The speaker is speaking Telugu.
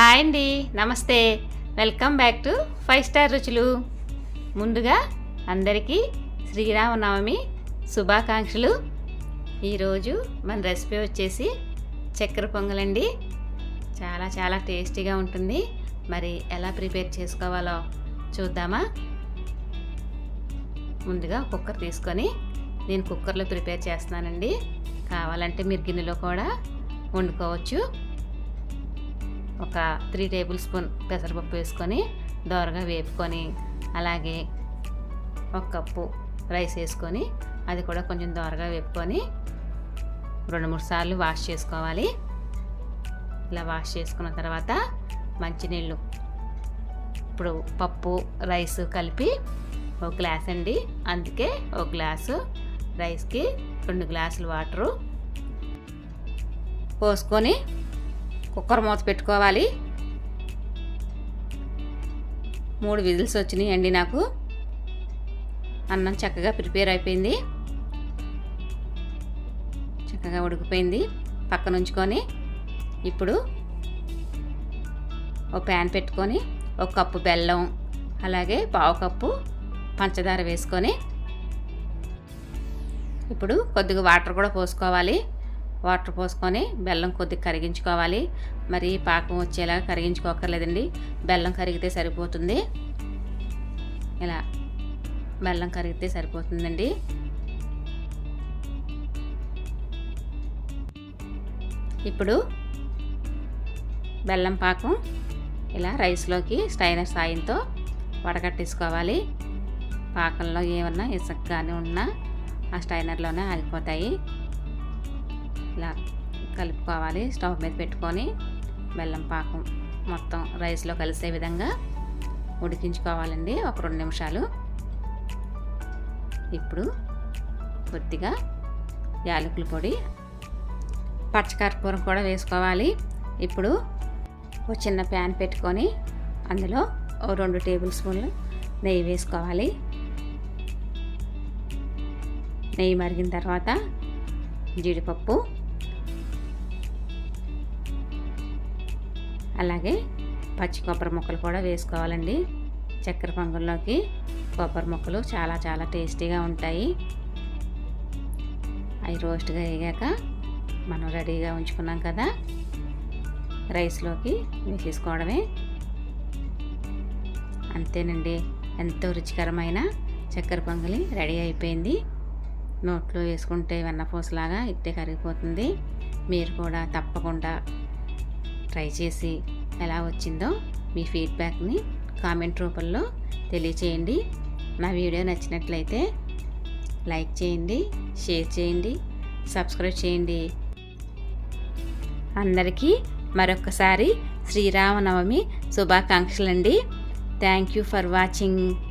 హాయ్ అండి నమస్తే. Welcome back to five star రుచులు. ముందుగా అందరికీ శ్రీరామనవమి శుభాకాంక్షలు. ఈరోజు మన రెసిపీ వచ్చేసి చక్కెర పొంగలండి. చాలా చాలా టేస్టీగా ఉంటుంది. మరి ఎలా ప్రిపేర్ చేసుకోవాలో చూద్దామా? ముందుగా కుక్కర్ తీసుకొని నేను కుక్కర్లో ప్రిపేర్ చేస్తున్నానండి. కావాలంటే మీరు గిన్నెలో కూడా వండుకోవచ్చు. ఒక త్రీ టేబుల్ స్పూన్ పెసరపప్పు వేసుకొని దోరగా వేపుకొని అలాగే ఒక కప్పు రైస్ వేసుకొని అది కూడా కొంచెం దోరగా వేపుకొని రెండు మూడు సార్లు వాష్ చేసుకోవాలి. ఇలా వాష్ చేసుకున్న తర్వాత మంచినీళ్ళు ఇప్పుడు పప్పు రైస్ కలిపి ఒక గ్లాస్ అండి. అందుకే ఒక గ్లాసు రైస్కి రెండు గ్లాసులు వాటరు పోసుకొని కుక్కర్ మూత పెట్టుకోవాలి. మూడు విజిల్స్ వచ్చినాయి అండి నాకు. అన్నం చక్కగా ప్రిపేర్ అయిపోయింది. చక్కగా ఉడికిపోయింది. పక్కన ఉంచుకొని ఇప్పుడు ఒక ప్యాన్ పెట్టుకొని ఒక కప్పు బెల్లం అలాగే పావు కప్పు పంచదార వేసుకొని ఇప్పుడు కొద్దిగా వాటర్ కూడా పోసుకోవాలి. వాటర్ పోసుకొని బెల్లం కొద్దిగా కరిగించుకోవాలి. మరి పాకం వచ్చేలాగా కరిగించుకోకర్లేదండి బెల్లం కరిగితే సరిపోతుంది. ఇలా బెల్లం కరిగితే సరిపోతుందండి. ఇప్పుడు బెల్లం పాకం ఇలా రైస్లోకి స్టైనర్ సాయంతో వడగట్టేసుకోవాలి. పాకంలో ఏమన్నా ఇసుక కానీ ఉన్నా ఆ స్టైనర్లోనే ఆగిపోతాయి. ఇలా కలుపుకోవాలి. స్టవ్ మీద పెట్టుకొని బెల్లం పాకం మొత్తం రైస్లో కలిసే విధంగా ఉడికించుకోవాలండి. ఒక రెండు నిమిషాలు. ఇప్పుడు కొద్దిగా యాలకుల పొడి పచ్చకర్పూరం కూడా వేసుకోవాలి. ఇప్పుడు ఒక చిన్న ప్యాన్ పెట్టుకొని అందులో ఓ రెండు టేబుల్ స్పూన్లు నెయ్యి వేసుకోవాలి. నెయ్యి మరిగిన తర్వాత జీడిపప్పు అలాగే పచ్చి కొబ్బరి ముక్కలు కూడా వేసుకోవాలండి. చక్కెర పొంగల్లోకి కొబ్బరి ముక్కలు చాలా చాలా టేస్టీగా ఉంటాయి. అవి రోస్ట్గా వేగాక మనం రెడీగా ఉంచుకున్నాం కదా రైస్లోకి వేసేసుకోవడమే. అంతేనండి ఎంతో రుచికరమైన చక్కెర పొంగలి రెడీ అయిపోయింది. నోట్లో వేసుకుంటే వెన్నపూసలాగా ఇట్టే కరిగిపోతుంది. మీరు కూడా తప్పకుండా ట్రై చేసి ఎలా వచ్చిందో మీ ఫీడ్బ్యాక్ని కామెంట్ రూపంలో తెలియచేయండి. నా వీడియో నచ్చినట్లయితే లైక్ చేయండి షేర్ చేయండి సబ్స్క్రైబ్ చేయండి. అందరికీ మరొకసారి Sri Rama Navami శుభాకాంక్షలండి. Thank you for watching.